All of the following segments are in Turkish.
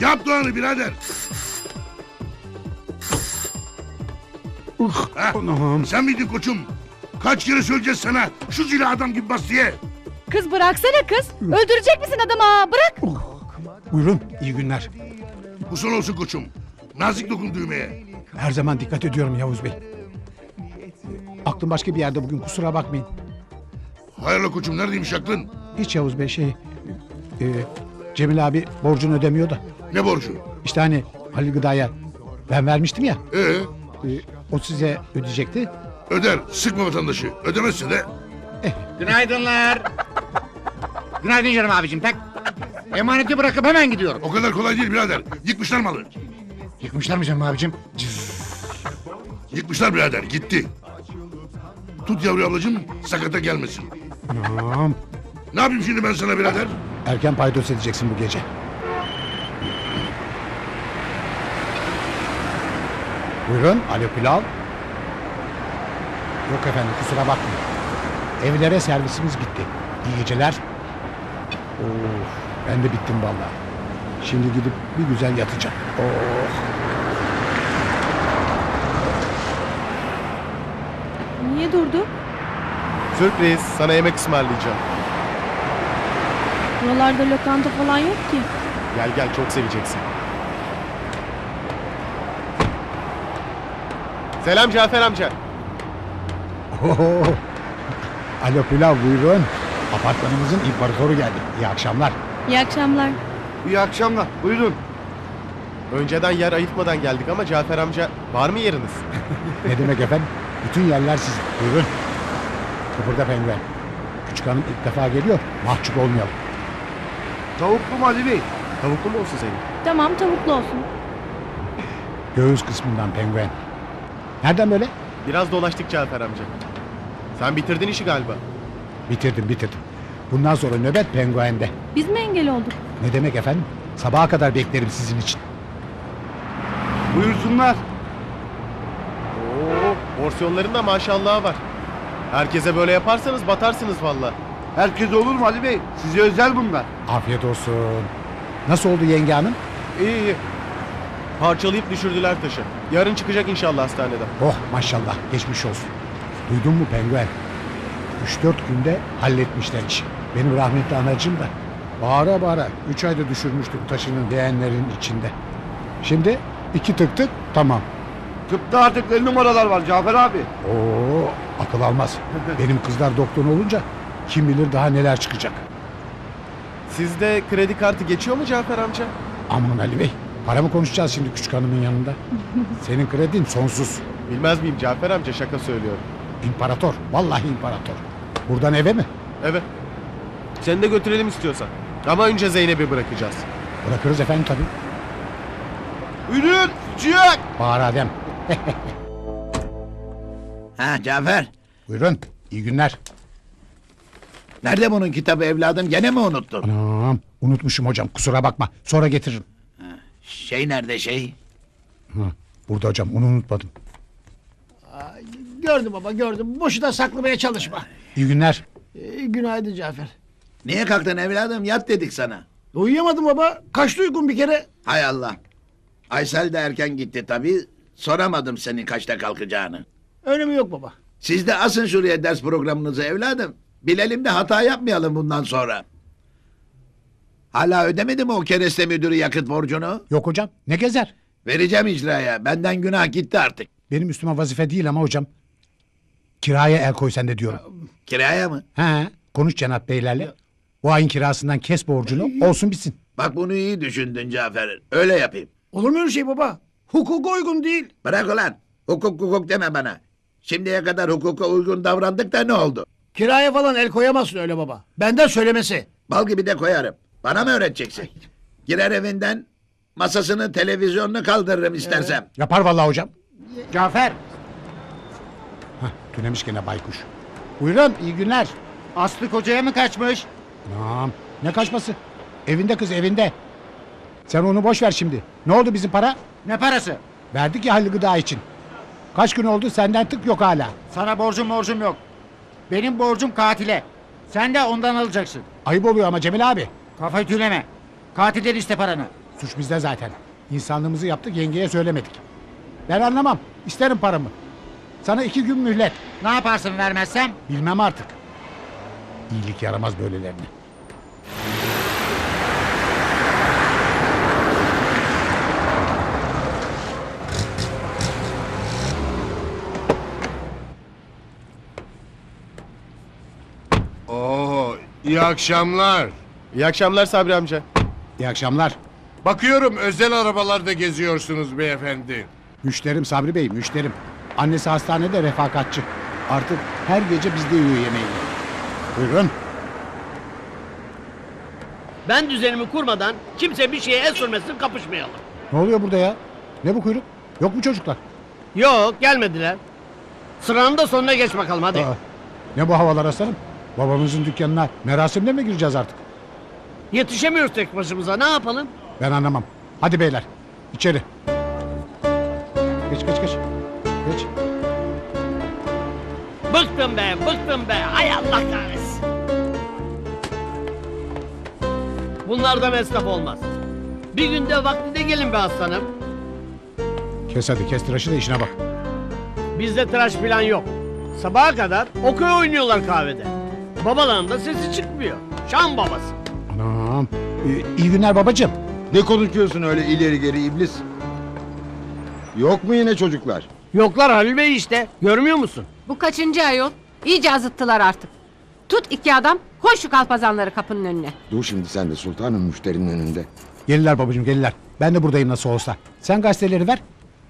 Yap Doğan'ı birader. Ha? Anam. Sen miydin koçum? Kaç kere söyleyeceğiz sana şu zili adam gibi bas diye. Kız bıraksana kız. Öldürecek misin adamı ha? Bırak. Buyurun iyi günler. Bu son olsun koçum. Nazik dokun düğmeye. Her zaman dikkat ediyorum Yavuz Bey. Aklım başka bir yerde bugün kusura bakmayın. Hayrola koçum neredeymiş aklın? Hiç Yavuz Bey şey... e, Cemil abi borcunu ödemiyor da. Ne borcu? İşte hani Halil Gıda'ya ben vermiştim ya. Ee, e, o size ödeyecekti. öder. Sıkma vatandaşı. Ödemezse de Günaydınlar. Günaydın canım abicim tak. Emaneti bırakıp hemen gidiyorum. o kadar kolay değil birader. Yıkmışlar malı. Yıkmışlar mı canım abicim? Yıkmışlar birader. Gitti. Tut yavru ablacığım sakata gelmesin. Anam. Ne yapayım şimdi ben sana birader? Erken paydos edeceksin bu gece. Buyurun alo pilav. Yok efendim kusura bakmayın. Evlere servisimiz bitti. İyi geceler. Of, ben de bittim vallahi. Şimdi gidip bir güzel yatacağım. Oh. Niye durdu? Sürpriz, sana yemek ısmarlayacağım. Buralarda lokanta falan yok ki. Gel gel çok seveceksin. Selam Cafer amca. Oho. Alo pilav buyurun. Apartmanımızın imparatoru geldi. İyi akşamlar. İyi akşamlar. İyi akşamlar. Buyurun. Önceden yer ayırtmadan geldik ama Cafer amca var mı yeriniz? Ne demek efendim? Bütün yerler sizin. Buyurun. Kıpırda penguen. Küçük hanım ilk defa geliyor. Mahcup olmayalım. Tavuklu mu Ali Bey? Tavuklu mu olsun senin? Tamam tavuklu olsun. Göğüs kısmından penguen. Nereden böyle? Biraz dolaştık Cafer amca. Sen bitirdin işi galiba. Bitirdim bitirdim. Bundan sonra nöbet penguende. Biz mi engel olduk? Ne demek efendim? Sabaha kadar beklerim sizin için. Buyursunlar. Oo, porsiyonların da maşallahı var. Herkese böyle yaparsanız batarsınız valla. Herkes olur mu Ali Bey? Size özel bunlar. Afiyet olsun. Nasıl oldu yenge hanım? İyi iyi. Parçalayıp düşürdüler taşı. Yarın çıkacak inşallah hastaneden. Oh maşallah geçmiş olsun. Duydun mu penguen? 3-4 günde halletmişler işi. Benim rahmetli anacım da bağıra bağıra 3 ayda düşürmüştük taşının beğenlerin içinde. Şimdi iki tık tık tamam. Tıpta artık ne numaralar var Cafer abi. Oo akıl almaz. Benim kızlar doktor olunca kim bilir daha neler çıkacak. Sizde kredi kartı geçiyor mu Cafer amca? Aman Ali Bey para mı konuşacağız şimdi küçük hanımın yanında? Senin kredin sonsuz. Bilmez miyim Cafer amca şaka söylüyorum. İmparator. Vallahi imparator. Buradan eve mi? Evet. Seni de götürelim istiyorsan. Ama önce Zeynep'i bırakacağız. Bırakırız efendim tabii. Buyurun. Sıcak. Bağır Adem. Ha Cafer. Buyurun. İyi günler. Nerede bunun kitabı evladım? Gene mi unuttun? Anam unutmuşum hocam kusura bakma. Sonra getiririm. Şey nerede şey? Hı, burada hocam onu unutmadım. Gördüm baba gördüm. Boşuna saklamaya çalışma. İyi günler. Ee, günaydın Cafer. Niye kalktın evladım? Yat dedik sana. Uyuyamadım baba. Kaçta uygun bir kere? Hay Allah. Aysel de erken gitti tabii. Soramadım senin kaçta kalkacağını. Önemi yok baba. Siz de asın şuraya ders programınızı evladım. Bilelim de hata yapmayalım bundan sonra. Hala ödemedi mi o kereste müdürü yakıt borcunu? Yok hocam ne gezer? Vereceğim icraya. Benden günah gitti artık. Benim üstüme vazife değil ama hocam. Kiraya el koy sen de diyorum. Kiraya mı? He, konuş Cenap Beylerle. Bu ayın kirasından kes borcunu olsun bitsin. Bak bunu iyi düşündün Cafer. Öyle yapayım. Olur mu öyle şey baba? Hukuka uygun değil. Bırak ulan. Hukuk hukuk deme bana. Şimdiye kadar hukuka uygun davrandık da ne oldu? Kiraya falan el koyamazsın öyle baba. Benden söylemesi. Bal gibi de koyarım. Bana mı öğreteceksin? Girer evinden masasını televizyonunu kaldırırım istersem. Yapar vallahi hocam. Cafer. Hah, tünemiş gene baykuş. Buyurun iyi günler. Aslı kocaya mı kaçmış? Tamam. Ne kaçması? Evinde kız evinde. Sen onu boş ver şimdi. Ne oldu bizim para? Ne parası? Verdik ya Halil Gıda için. Kaç gün oldu senden tık yok hala. Sana borcum borcum yok. Benim borcum katile. Sen de ondan alacaksın. Ayıp oluyor ama Cemil abi. Kafayı tüleme. Katilden iste paranı. Suç bizde zaten. İnsanlığımızı yaptık yengeye söylemedik. Ben anlamam. İsterim paramı. Sana iki gün mühlet. Ne yaparsın vermezsem? Bilmem artık. İyilik yaramaz böylelerine. Oo, iyi akşamlar. İyi akşamlar Sabri amca. İyi akşamlar. Bakıyorum özel arabalarda geziyorsunuz beyefendi. Müşterim Sabri Bey, müşterim. Annesi hastanede refakatçi. Artık her gece bizde yiyor yemeğini. Buyurun. Ben düzenimi kurmadan kimse bir şeye el sürmesin kapışmayalım. Ne oluyor burada ya? Ne bu kuyruk? Yok mu çocuklar? Yok gelmediler. Sıranın da sonuna geç bakalım hadi. Aa, ne bu havalar aslanım? Babamızın dükkanına merasimle mi gireceğiz artık? Yetişemiyoruz tek başımıza ne yapalım? Ben anlamam. Hadi beyler, içeri. Geç geç geç. Geç. Bıktım be bıktım be ay Allah kahretsin. Bunlardan esnaf olmaz. Bir günde vaktinde gelin be aslanım. Kes hadi kes tıraşı da işine bak. Bizde tıraş falan yok. Sabaha kadar okey oynuyorlar kahvede. Babaların da sesi çıkmıyor. Şam babası. Anam. Ee, iyi günler babacığım. Ne konuşuyorsun öyle ileri geri iblis? Yok mu yine çocuklar? Yoklar Halil Bey işte. Görmüyor musun? Bu kaçıncı ayol? İyice azıttılar artık. Tut iki adam, koy şu kalpazanları kapının önüne. Dur şimdi sen de sultanın müşterinin önünde. Gelirler babacığım gelirler. Ben de buradayım nasıl olsa. Sen gazeteleri ver.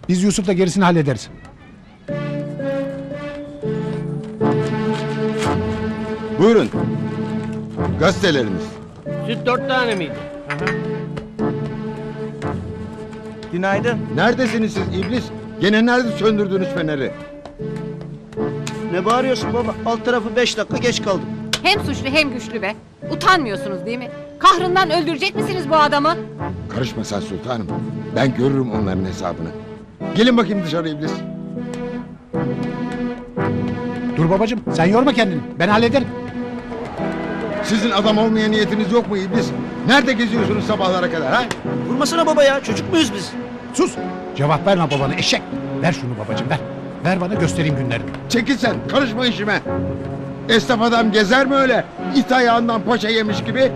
Biz Yusuf'la gerisini hallederiz. Buyurun. Gazeteleriniz. Süt dört tane miydi? Günaydın. Neredesiniz siz iblis? Gene nerede söndürdünüz feneri? Ne bağırıyorsun baba? Alt tarafı beş dakika geç kaldım. Hem suçlu hem güçlü be. Utanmıyorsunuz değil mi? Kahrından öldürecek misiniz bu adamı? Karışma sen sultanım. Ben görürüm onların hesabını. Gelin bakayım dışarı iblis. Dur babacığım sen yorma kendini. Ben hallederim. Sizin adam olmaya niyetiniz yok mu iblis? Nerede geziyorsunuz sabahlara kadar ha? Vurmasana baba ya. Çocuk muyuz biz? Sus. Cevap verme babana eşek. Ver şunu babacığım ver. Ver bana göstereyim günlerini. Çekil sen karışma işime. Esnaf adam gezer mi öyle? İt ayağından paşa yemiş gibi.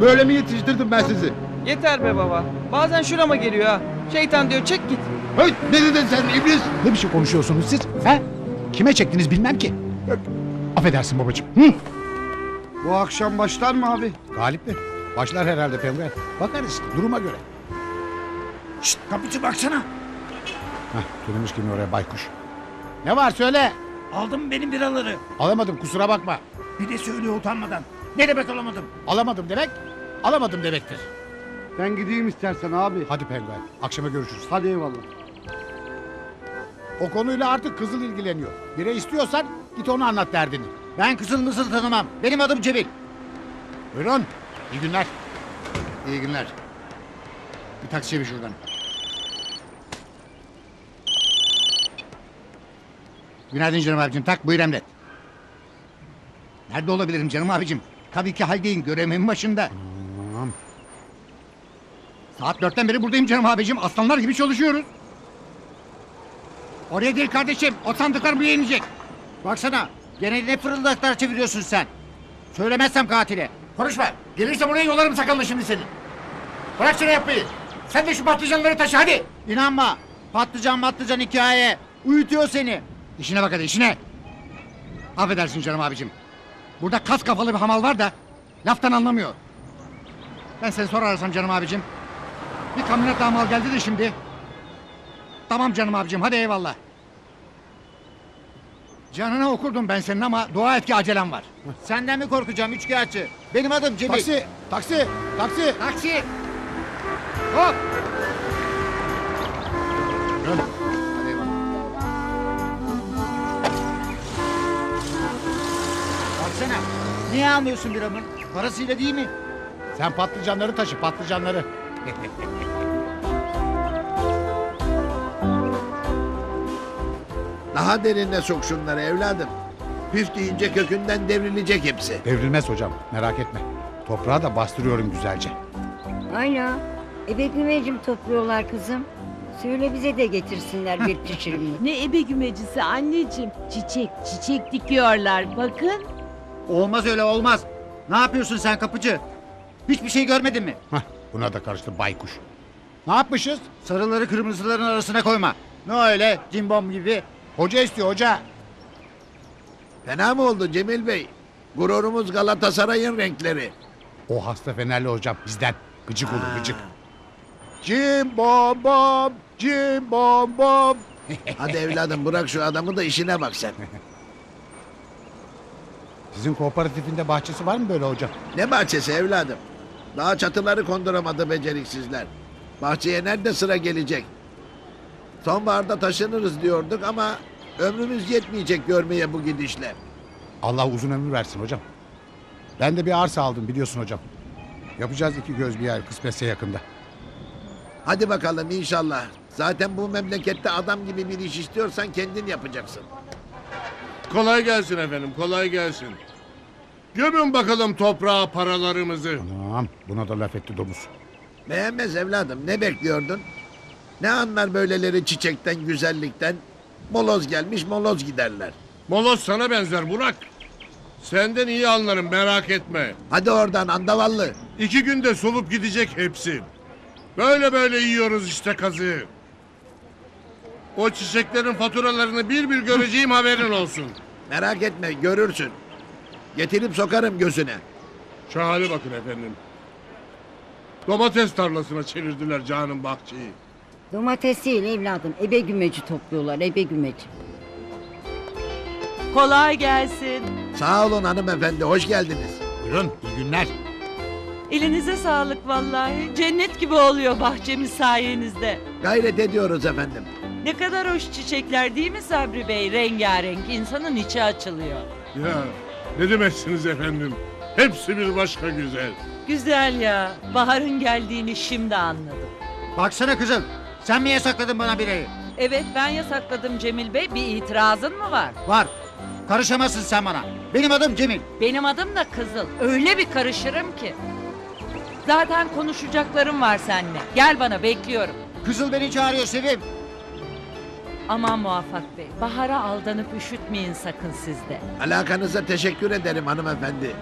Böyle mi yetiştirdim ben sizi? Yeter be baba. Bazen şurama geliyor ha. Şeytan diyor çek git. Hey, ne dedin sen iblis? Ne biçim konuşuyorsunuz siz? He? Kime çektiniz bilmem ki. Affedersin babacığım. Hı? Bu akşam başlar mı abi? Galip mi? Başlar herhalde penguen. Bakarız duruma göre. Şşt kapıcı baksana. Hah dönmüş kimi oraya baykuş. Ne var söyle. Aldım benim biraları. Alamadım kusura bakma. Bir de söylüyor utanmadan. Ne demek alamadım? Alamadım demek alamadım demektir. Ben gideyim istersen abi. Hadi penguen akşama görüşürüz. Hadi eyvallah. O konuyla artık kızıl ilgileniyor. Bire istiyorsan git onu anlat derdini. Ben kızıl mısıl tanımam. Benim adım Cemil. Buyurun. İyi günler. İyi günler. Bir taksi çevir şuradan. Günaydın canım abicim. Tak buyur emret. Nerede olabilirim canım abicim? Tabii ki haldeyim. Görevimin başında. Tamam. Saat dörtten beri buradayım canım abicim. Aslanlar gibi çalışıyoruz. Oraya değil kardeşim. O sandıklar buraya inecek. Baksana. Gene ne fırıldaklar çeviriyorsun sen. Söylemezsem katile. Konuşma. Gelirse buraya yolarım sakalını şimdi seni. Bırak şunu yapmayı. Sen de şu patlıcanları taşı hadi. İnanma. Patlıcan patlıcan hikaye. Uyutuyor seni. İşine bak hadi işine. Affedersin canım abicim. Burada kas kafalı bir hamal var da laftan anlamıyor. Ben seni sonra arasam canım abicim. Bir kamyonet daha mal geldi de şimdi. Tamam canım abicim hadi eyvallah. Canına okurdum ben senin ama dua et ki acelem var. Senden mi korkacağım üçkağıtçı? Benim adım Cemil. Taksi, taksi, taksi. Taksi. Hop. Buyurun. Hadi eyvallah. Baksana. Niye almıyorsun biramın? Parasıyla değil mi? Sen patlıcanları taşı, patlıcanları. Daha derine sok şunları evladım. Püf deyince kökünden devrilecek hepsi. Devrilmez hocam, merak etme. Toprağa da bastırıyorum güzelce. Aynen. Ebe güvecim topluyorlar kızım. Söyle bize de getirsinler bir pişirmeyi. Ne ebe gümecisi anneciğim. Çiçek çiçek dikiyorlar bakın. Olmaz öyle olmaz. Ne yapıyorsun sen kapıcı? Hiçbir şey görmedin mi? Hah, buna da karıştı baykuş. Ne yapmışız? Sarıları kırmızıların arasına koyma. Ne öyle cimbom gibi. Hoca istiyor hoca. Fena mı oldu Cemil Bey? Gururumuz Galatasaray'ın renkleri. O hasta Fenerli hocam bizden. Gıcık olur Ha. gıcık. Cim bom bom, cim bom bom. Hadi evladım bırak şu adamı da işine bak sen. Sizin kooperatifinde bahçesi var mı böyle hocam? Ne bahçesi evladım? Daha çatıları konduramadı beceriksizler. Bahçeye nerede sıra gelecek? Sonbaharda taşınırız diyorduk ama ömrümüz yetmeyecek görmeye bu gidişle. Allah uzun ömür versin hocam. Ben de bir arsa aldım biliyorsun hocam. Yapacağız iki göz bir yer kısmetse yakında. Hadi bakalım inşallah. Zaten bu memlekette adam gibi bir iş istiyorsan kendin yapacaksın. Kolay gelsin efendim kolay gelsin. Gömün bakalım toprağa paralarımızı. Anam buna da laf etti domuz. Beğenmez evladım ne bekliyordun? Ne anlar böyleleri çiçekten güzellikten? Moloz gelmiş moloz giderler. Moloz sana benzer Burak. Senden iyi anlarım merak etme. Hadi oradan andavallı. İki günde solup gidecek hepsi. Böyle böyle yiyoruz işte kazığı. O çiçeklerin faturalarını bir bir göreceğim haberin olsun. Merak etme görürsün. Getirip sokarım gözüne. Şu hale bakın efendim. Domates tarlasına çevirdiler canım bahçeyi. Domates değil evladım. Ebe gümeci topluyorlar. Ebe gümeci. Kolay gelsin. Sağ olun hanımefendi hoş geldiniz. Buyurun iyi günler. Elinize sağlık vallahi. Cennet gibi oluyor bahçemiz sayenizde. Gayret ediyoruz efendim. Ne kadar hoş çiçekler değil mi Sabri Bey? Rengarenk insanın içi açılıyor. Ya ne demeksiniz efendim. Hepsi bir başka güzel. Güzel ya. Baharın geldiğini şimdi anladım. Baksana kızım. Sen mi yasakladın bana bireyi? Evet ben yasakladım Cemil Bey. Bir itirazın mı var? Var. Karışamazsın sen bana. Benim adım Cemil. Benim adım da Kızıl. Öyle bir karışırım ki. Zaten konuşacaklarım var seninle. Gel bana bekliyorum. Kızıl beni çağırıyor Sevim. Aman Muvaffak Bey. Bahara aldanıp üşütmeyin sakın sizde. Alakanıza teşekkür ederim hanımefendi.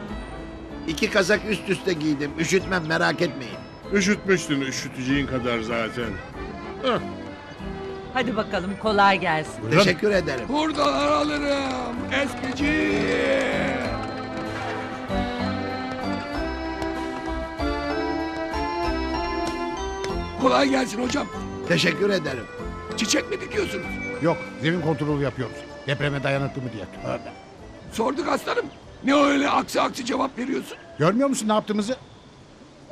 İki kazak üst üste giydim. Üşütmem merak etmeyin. Üşütmüştün üşüteceğin kadar zaten. Hadi bakalım kolay gelsin. Buyurun. Teşekkür ederim. Buradan alırım eskici. Kolay gelsin hocam. Teşekkür ederim. Çiçek mi dikiyorsunuz? Yok zemin kontrolü yapıyoruz. Depreme dayanıklı mı diye. Tövbe. Sorduk aslanım. Ne öyle aksi aksi cevap veriyorsun? Görmüyor musun ne yaptığımızı?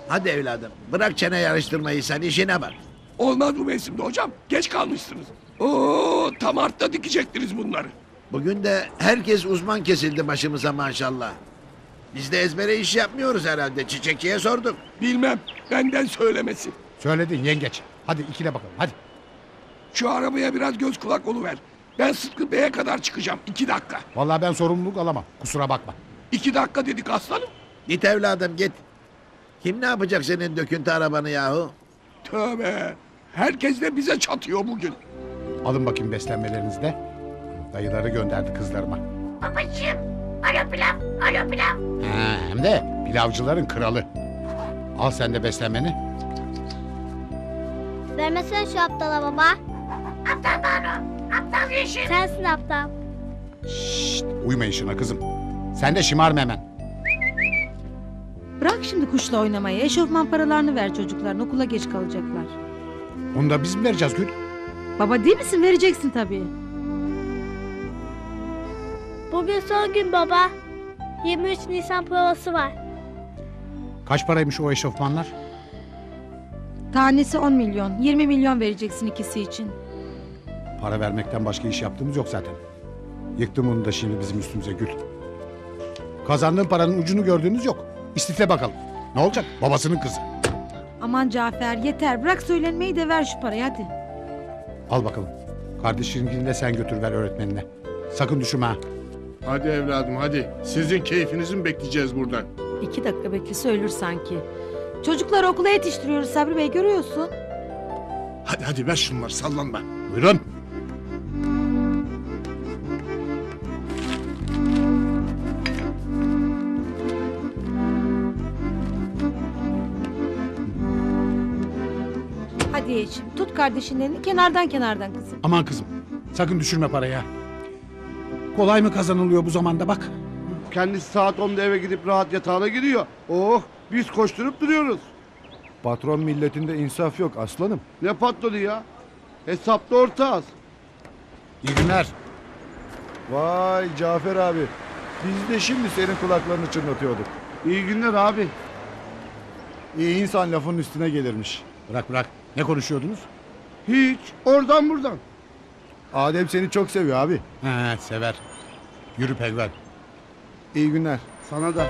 Hadi evladım bırak çene yarıştırmayı sen işine bak. Olmaz bu mevsimde hocam. Geç kalmışsınız. Oo, tam artta dikecektiniz bunları. Bugün de herkes uzman kesildi başımıza maşallah. Biz de ezbere iş yapmıyoruz herhalde. Çiçekçiye sorduk. Bilmem. Benden söylemesi. Söyledin yengeç. Hadi ikile bakalım hadi. Şu arabaya biraz göz kulak oluver. Ben Sıtkı Bey'e kadar çıkacağım. iki dakika. Vallahi ben sorumluluk alamam. Kusura bakma. İki dakika dedik aslanım. Git evladım git. Kim ne yapacak senin döküntü arabanı yahu? Tövbe. Herkes de bize çatıyor bugün. Alın bakayım beslenmelerinizi de. Dayıları gönderdi kızlarıma. Babacığım. Alo pilav. Alo pilav. Ha, hem de pilavcıların kralı. Al sen de beslenmeni. Vermesene şu aptala baba. Aptal Banu. Aptal yeşil. Sensin aptal. Şşt, uyma işine kızım. Sen de şımarma hemen. Bırak şimdi kuşla oynamayı. Eşofman paralarını ver çocukların. Okula geç kalacaklar. Onu da biz mi vereceğiz Gül? Baba değil misin? Vereceksin tabii. Bugün son gün baba. 23 Nisan provası var. Kaç paraymış o eşofmanlar? Tanesi 10 milyon. 20 milyon vereceksin ikisi için. Para vermekten başka iş yaptığımız yok zaten. Yıktım onu da şimdi bizim üstümüze Gül. Kazandığın paranın ucunu gördüğünüz yok. İstifle bakalım. Ne olacak? Babasının kızı. Aman Cafer yeter. Bırak söylenmeyi de ver şu parayı hadi. Al bakalım. Kardeşininkini de sen götür ver öğretmenine. Sakın düşürme ha. Hadi evladım hadi. Sizin keyfinizi mi bekleyeceğiz burada? İki dakika bekle söylür sanki. Çocukları okula yetiştiriyoruz Sabri Bey görüyorsun. Hadi hadi ver şunları sallanma. Buyurun. Hadi Yeşim tut kardeşinin elini kenardan kenardan kızım. Aman kızım sakın düşürme parayı ha. Kolay mı kazanılıyor bu zamanda bak. Kendisi saat 10'da eve gidip rahat yatağına giriyor. Oh biz koşturup duruyoruz. Patron milletinde insaf yok aslanım. Ne patladı ya? Hesapta ortağız. İyi günler. Vay Cafer abi. Biz de şimdi senin kulaklarını çınlatıyorduk. İyi günler abi. İyi insan lafın üstüne gelirmiş. Bırak bırak. Ne konuşuyordunuz? Hiç. Oradan buradan. Adem seni çok seviyor abi. He sever. Yürü penguen. İyi günler. Sana da.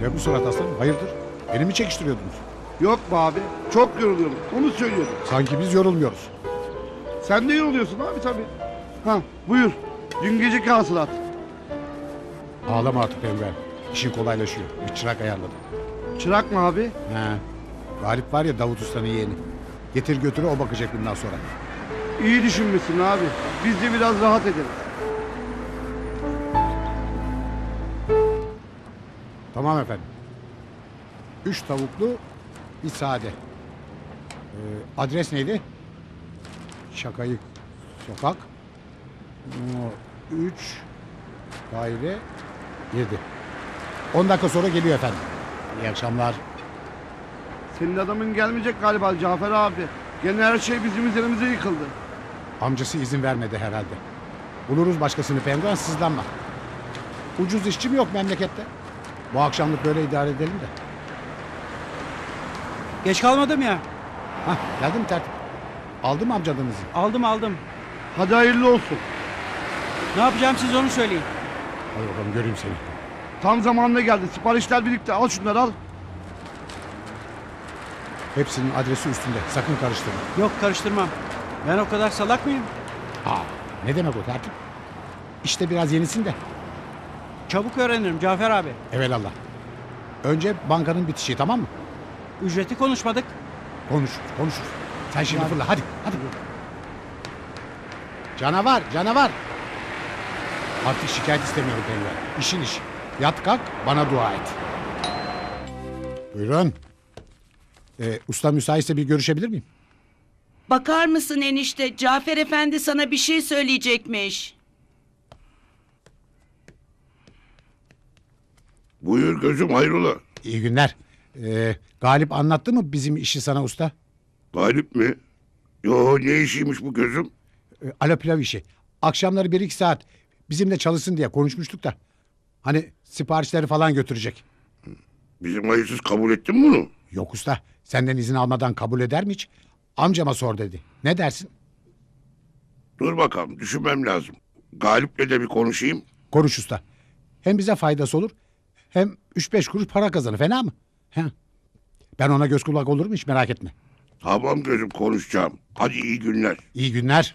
Ne bu surat aslanım? Hayırdır? Beni mi çekiştiriyordunuz? Yok be abi. Çok yoruluyorum. Onu söylüyorum. Sanki biz yorulmuyoruz. Sen de yoruluyorsun abi tabii. Ha buyur. Dün geceki hasılat. Ağlama artık penguen. İşin kolaylaşıyor. Bir çırak ayarladım. Çırak mı abi? He. Galip var ya Davut Usta'nın yeğeni. Getir götürü o bakacak bundan sonra. İyi düşünmüşsün abi. Biz de biraz rahat ederiz. Tamam efendim. Üç tavuklu, bir sade. Ee, adres neydi? Şakayık Sokak. Üç, daire, yedi. On dakika sonra geliyor efendim. İyi akşamlar. Senin adamın gelmeyecek galiba Cafer abi. Gene her şey bizim üzerimize yıkıldı. Amcası izin vermedi herhalde. Buluruz başkasını penguen sızlanma. Ucuz işçi mi yok memlekette? Bu akşamlık böyle idare edelim de. Geç kalmadım ya. Hah geldi mi tertip? Aldı mı amcadığınızı? Aldım aldım. Hadi hayırlı olsun. Ne yapacağım siz onu söyleyin. Hadi bakalım göreyim seni. Tam zamanında geldi. Siparişler birlikte. Al şunları al. Hepsinin adresi üstünde. Sakın karıştırma. Yok karıştırmam. Ben o kadar salak mıyım? Aa, ne demek o tertip? İşte biraz yenisin de. Çabuk öğrenirim Cafer abi. Evelallah. Önce bankanın bitişi tamam mı? Ücreti konuşmadık. Konuşuruz, konuşuruz. Sen şimdi fırla hadi, hadi. Canavar, canavar. Artık şikayet istemiyorum penguen. İşin iş. Yat kalk, bana dua et. Buyurun. Ee, usta müsaitse bir görüşebilir miyim? Bakar mısın enişte? Cafer Efendi sana bir şey söyleyecekmiş. Buyur gözüm hayrola. İyi günler. Ee, Galip anlattı mı bizim işi sana usta? Galip mi? Yo ne işiymiş bu gözüm? Ee, alo pilav işi. Akşamları bir iki saat bizimle çalışsın diye konuşmuştuk da. Hani siparişleri falan götürecek. Bizim hayırsız kabul ettin mi bunu? Yok usta senden izin almadan kabul eder mi hiç? Amcama sor dedi. Ne dersin? Dur bakalım düşünmem lazım. Galip'le de bir konuşayım. Konuş usta. Hem bize faydası olur hem üç beş kuruş para kazanır fena mı? He. Ben ona göz kulak olurum hiç merak etme. Tamam gözüm konuşacağım. Hadi iyi günler. İyi günler.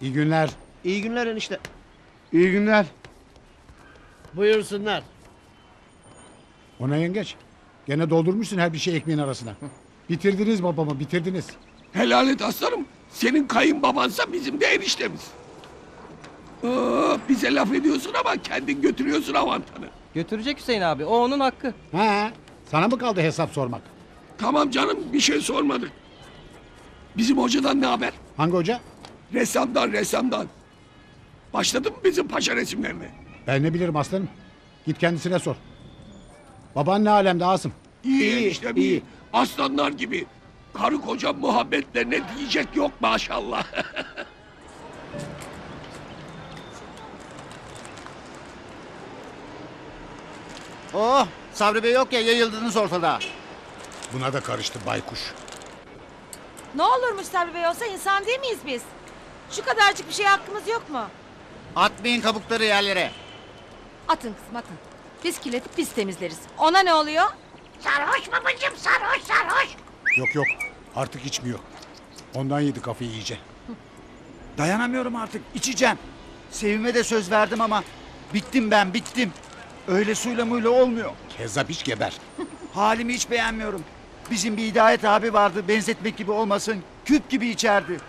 İyi günler. İyi günler enişte. İyi günler. Buyursunlar. Ona yengeç. Gene doldurmuşsun her bir şey ekmeğin arasına. Bitirdiniz babamı bitirdiniz. Helal et aslanım. Senin kayınbabansa bizim de eniştemiz. Aa, bize laf ediyorsun ama kendin götürüyorsun avantanı. Götürecek Hüseyin abi. O onun hakkı. Ha, sana mı kaldı hesap sormak? Tamam canım bir şey sormadık. Bizim hocadan ne haber? Hangi hoca? Ressamdan ressamdan. Başladı mı bizim paşa resimlerine? Ben ne bilirim aslanım. Git kendisine sor. Baban ne alemde Asım? İyi, İyi, eniştem iyi. Aslanlar gibi. Karı koca muhabbetlerine diyecek yok maşallah. Oh Sabri Bey yok ya yayıldınız ortada. Buna da karıştı baykuş. Ne olurmuş Sabri Bey olsa insan değil miyiz biz? Şu kadarcık bir şeye hakkımız yok mu? Atmayın kabukları yerlere. Atın kızım atın. Biz kirletip biz temizleriz. Ona ne oluyor? Sarhoş babacığım sarhoş sarhoş. Yok yok artık içmiyor. Ondan yedi kafayı iyice. Dayanamıyorum artık içeceğim. Sevime de söz verdim ama Bittim ben bittim. Öyle suyla muyla olmuyor. Kezzap hiç geber. Halimi hiç beğenmiyorum. Bizim bir Hidayet abi vardı benzetmek gibi olmasın. Küp gibi içerdi.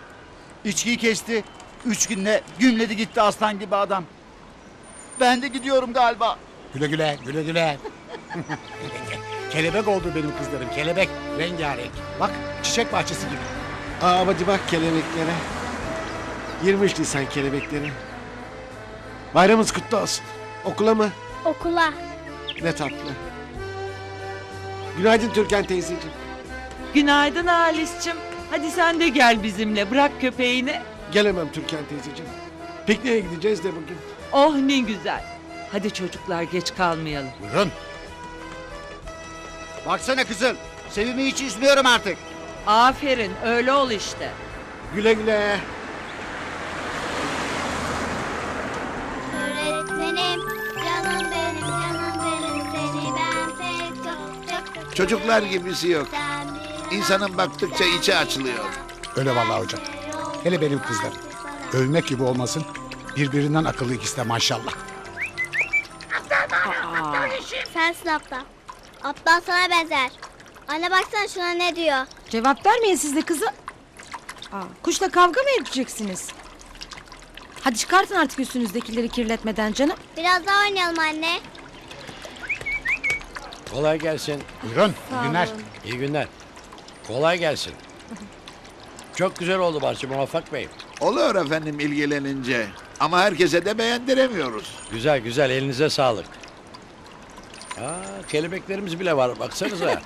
İçkiyi kesti. Üç günde gümledi gitti aslan gibi adam. Ben de gidiyorum galiba. Güle güle, güle güle. kelebek oldu benim kızlarım, kelebek. Rengarenk. Bak, çiçek bahçesi gibi. Aa hadi bak kelebeklere. 23 Nisan kelebekleri. Bayramınız kutlu olsun. Okula mı? Okula. Ne tatlı. Günaydın Türkan teyzeciğim. Günaydın Halis'cim. Hadi sen de gel bizimle. Bırak köpeğini. Gelemem Türkan teyzeciğim. Pikniğe gideceğiz de bugün. Oh ne güzel. Hadi çocuklar geç kalmayalım. Buyurun. Baksana kızım. Sevimi hiç üzmüyorum artık. Aferin öyle ol işte. Güle güle. Öğretmenim, canım benim, canım benim seni ben pek çok çok çok Çocuklar gibisi yok. İnsanın baktıkça içi açılıyor. Öyle vallahi hocam. Hele benim kızlarım. Övmek gibi olmasın. Birbirinden akıllı ikisi de maşallah. Sensin aptal. Aptal sana benzer. Anne baksana şuna ne diyor. Cevap vermeyin siz de kızı. Aa, kuşla kavga mı edeceksiniz? Hadi çıkartın artık üstünüzdekileri kirletmeden canım. Biraz daha oynayalım anne. Kolay gelsin. Buyurun, iyi günler. İyi günler. Kolay gelsin. Çok güzel oldu bahçe Muvaffak Bey. Oluyor efendim ilgilenince. Ama herkese de beğendiremiyoruz. Güzel güzel elinize sağlık. Aa, kelebeklerimiz bile var baksanıza.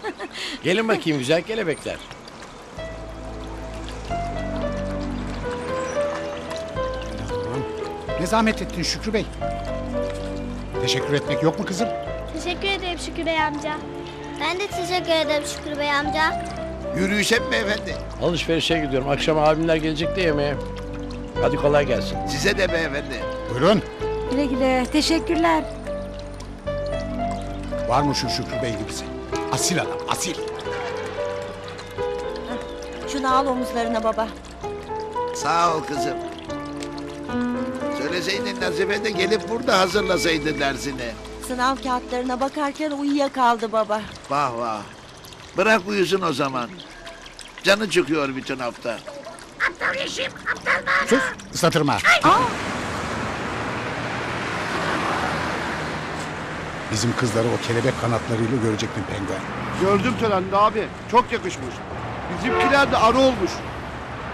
Gelin bakayım güzel kelebekler. Ne zahmet ettin Şükrü Bey? Teşekkür etmek yok mu kızım? Teşekkür ederim Şükrü Bey amca. Ben de teşekkür ederim Şükrü Bey amca. Yürüyüşe mi beyefendi? Alışverişe gidiyorum. Akşam abimler gelecek de yemeğe. Hadi kolay gelsin. Size de beyefendi. Buyurun. Güle güle. Teşekkürler. Var mı şu Şükrü Bey gibisi? Asil adam, asil. Şunu al omuzlarına baba. Sağ ol kızım. Söyleseydin Nazife de gelip burada hazırlasaydı dersini. Sınav kağıtlarına bakarken uyuyakaldı baba. Vah vah. Bırak uyusun o zaman. Canı çıkıyor bütün hafta. Sus, ıslatırma. Bizim kızları o kelebek kanatlarıyla görecektin penguen. Gördüm törende abi. Çok yakışmış. Bizimkiler de arı olmuş.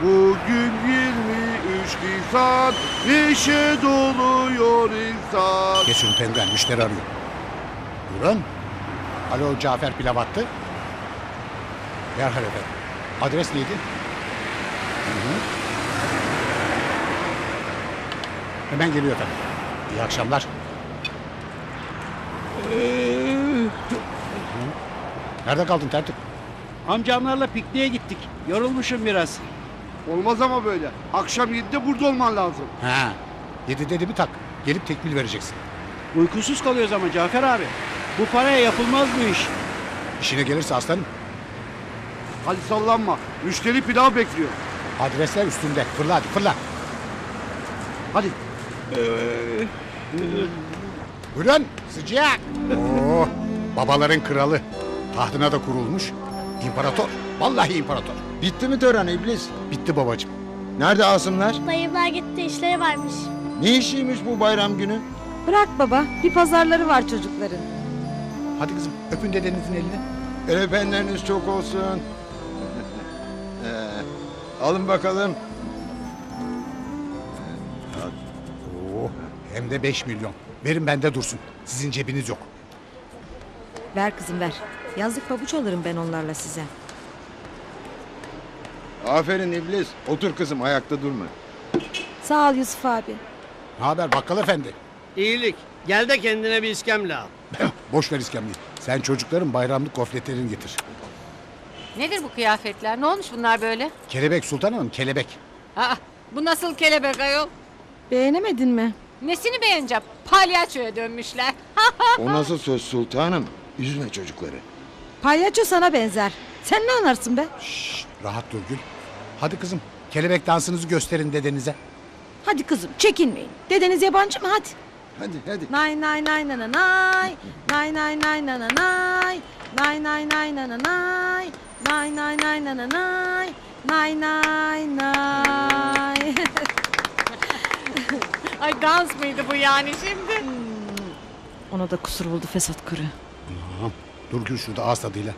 Bugün 23 Nisan Neşe doluyor insan Geç şunu penguen, müşteri arıyor. Buyurun. Alo Cafer Pilav attı. Derhal efendim. Adres neydi? Hı hı. Hemen geliyor efendim. İyi akşamlar. Nerede kaldın tertip? Amcamlarla pikniğe gittik. Yorulmuşum biraz. Olmaz ama böyle. Akşam 7'de burada olman lazım. Ha. Yedi dedi bir tak. Gelip tekmil vereceksin. Uykusuz kalıyoruz ama Cafer abi. Bu paraya yapılmaz bu iş. İşine gelirse aslanım. Hadi sallanma. Müşteri pilav bekliyor. Adresler üstünde. Fırla hadi fırla. Hadi. Buyurun sıcak. Oo, babaların kralı. Tahtına da kurulmuş. İmparator. Vallahi imparator. Bitti mi tören iblis? Bitti babacığım. Nerede Asımlar? Dayımlar gitti işleri varmış. Ne işiymiş bu bayram günü? Bırak baba. Bir pazarları var çocukların. Hadi kızım öpün dedenizin elini. Efendileriniz çok olsun. Ee, alın bakalım. Hem de 5 milyon. Verin bende dursun. Sizin cebiniz yok. Ver kızım ver. Yazlık pabuç alırım ben onlarla size. Aferin iblis. Otur kızım ayakta durma. Sağ ol Yusuf abi. Ne haber bakkal efendi? İyilik. Gel de kendine bir iskemle al. Boş ver iskemleyi. Sen çocukların bayramlık gofretlerini getir. Nedir bu kıyafetler? Ne olmuş bunlar böyle? Kelebek Sultan Hanım kelebek. Aa, bu nasıl kelebek ayol? Beğenemedin mi? Nesini beğeneceğim? Palyaçoya dönmüşler. O nasıl söz sultanım? Üzme çocukları. Palyaço sana benzer. Sen ne anlarsın be? Şşş, rahat dur Gül. Hadi kızım kelebek dansınızı gösterin dedenize. Hadi kızım çekinmeyin. Dedeniz yabancı mı hadi. Hadi hadi. Nay nay nay na na nay. Nay nay nay na na nay. Nay nay nay na na nay. Nay nay nay na na nay. Nay nay nay. Ay dans mıydı bu yani şimdi? Ona da kusur buldu fesat kuru. Tamam. Dur Gül şurada ağız tadıyla.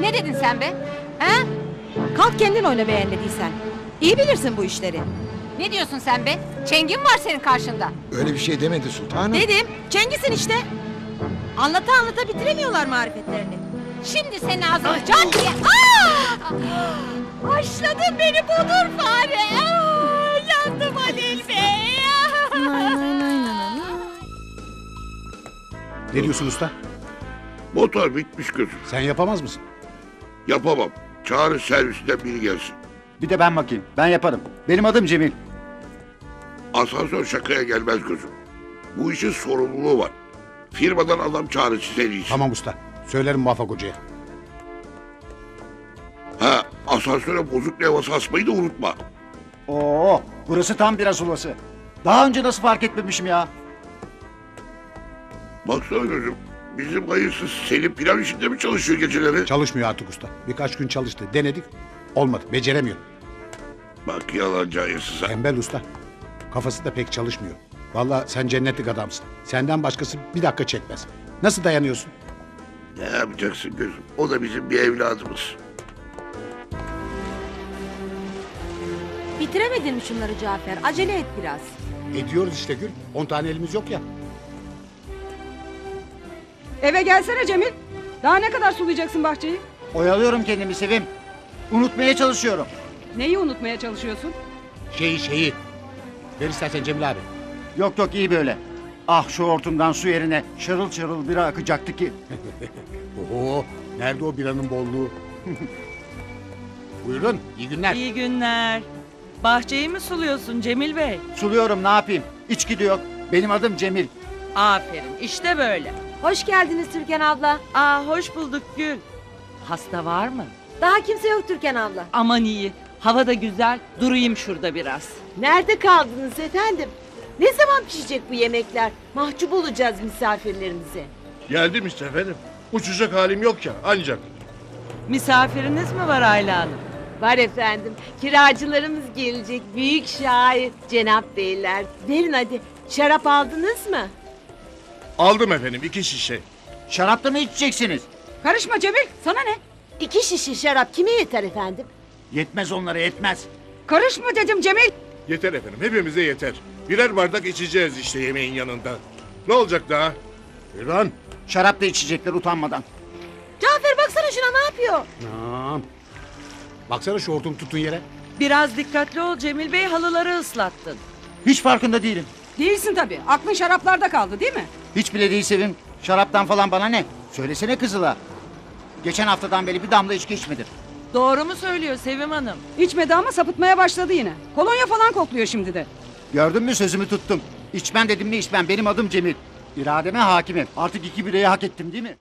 Ne dedin sen be? He? Kalk kendin oyna beğenmediysen. İyi bilirsin bu işleri. Ne diyorsun sen be? Çengin var senin karşında. Öyle bir şey demedi sultanım. Dedim. Cengiz'in işte. Anlata anlata bitiremiyorlar marifetlerini. Şimdi senin ağzını can diye. Aa! Haşladın beni budur fare. Aa, Ne diyorsun usta? Motor bitmiş gözüm. Sen yapamaz mısın? Yapamam. Çağrı servisinden biri gelsin. Bir de ben bakayım. Ben yaparım. Benim adım Cemil. Asansör şakaya gelmez gözüm. Bu işin sorumluluğu var. Firmadan adam çağrı size en iyisi. Tamam usta. Söylerim muvaffak hocaya. Ha asansöre bozuk levhası asmayı da unutma. Oo, burası tam biraz ulası. Daha önce nasıl fark etmemişim ya? Baksana gözüm. Bizim hayırsız Selim pilav işinde mi çalışıyor geceleri? Çalışmıyor artık usta. Birkaç gün çalıştı. Denedik. Olmadı. Beceremiyor. Bak yalancı hayırsız ha. Tembel usta. Kafası da pek çalışmıyor. Vallahi sen cennetlik adamsın. Senden başkası bir dakika çekmez. Nasıl dayanıyorsun? Ne yapacaksın gözüm? O da bizim bir evladımız. Bitiremedin mi şunları Cafer? Acele et biraz. Ediyoruz işte Gül. 10 tane elimiz yok ya. Eve gelsene Cemil. Daha ne kadar sulayacaksın bahçeyi? Oyalıyorum kendimi Sevim. Unutmaya çalışıyorum. Neyi unutmaya çalışıyorsun? Şeyi şeyi. Ver istersen Cemil abi. Yok yok iyi böyle. Ah şu hortumdan su yerine şarıl şarıl bira akacaktı ki. Oo, nerede o biranın bolluğu? Buyurun, iyi günler. İyi günler. Bahçeyi mi suluyorsun Cemil Bey? Suluyorum ne yapayım? İçki de yok. Benim adım Cemil. Aferin işte böyle. Hoş geldiniz Türkan abla. Aa hoş bulduk Gül. Hasta var mı? Daha kimse yok Türkan abla. Aman iyi. Hava da güzel. Durayım şurada biraz. Nerede kaldınız efendim? Ne zaman pişecek bu yemekler? Mahcup olacağız misafirlerimize. Geldim işte efendim. Uçacak halim yok ya ancak. Misafiriniz mi var Ayla Hanım? Var efendim. Kiracılarımız gelecek. Büyük şair Cenap Beyler. Verin hadi. Şarap aldınız mı? Aldım efendim iki şişe. Şarapta mı içeceksiniz? Karışma Cemil. Sana ne? İki şişe şarap kime yeter efendim? Yetmez onlara yetmez. Karışma dedim Cemil. Yeter efendim hepimize yeter. Birer bardak içeceğiz işte yemeğin yanında. Ne olacak daha? Buyurun. Şarap da içecekler utanmadan. Cafer baksana şuna ne yapıyor? Tamam. Baksana şu hortum tutun yere. Biraz dikkatli ol Cemil Bey halıları ıslattın. Hiç farkında değilim. Değilsin tabii. Aklın şaraplarda kaldı değil mi? Hiç bile değil Sevim. Şaraptan falan bana ne? Söylesene kızıla. Geçen haftadan beri bir damla içki içmedim. Doğru mu söylüyor Sevim Hanım? İçmedi ama sapıtmaya başladı yine. Kolonya falan kokluyor şimdi de. Gördün mü sözümü tuttum. İçmem dedim mi içmem. Benim adım Cemil. İrademe hakimim. Artık iki bireyi hak ettim değil mi?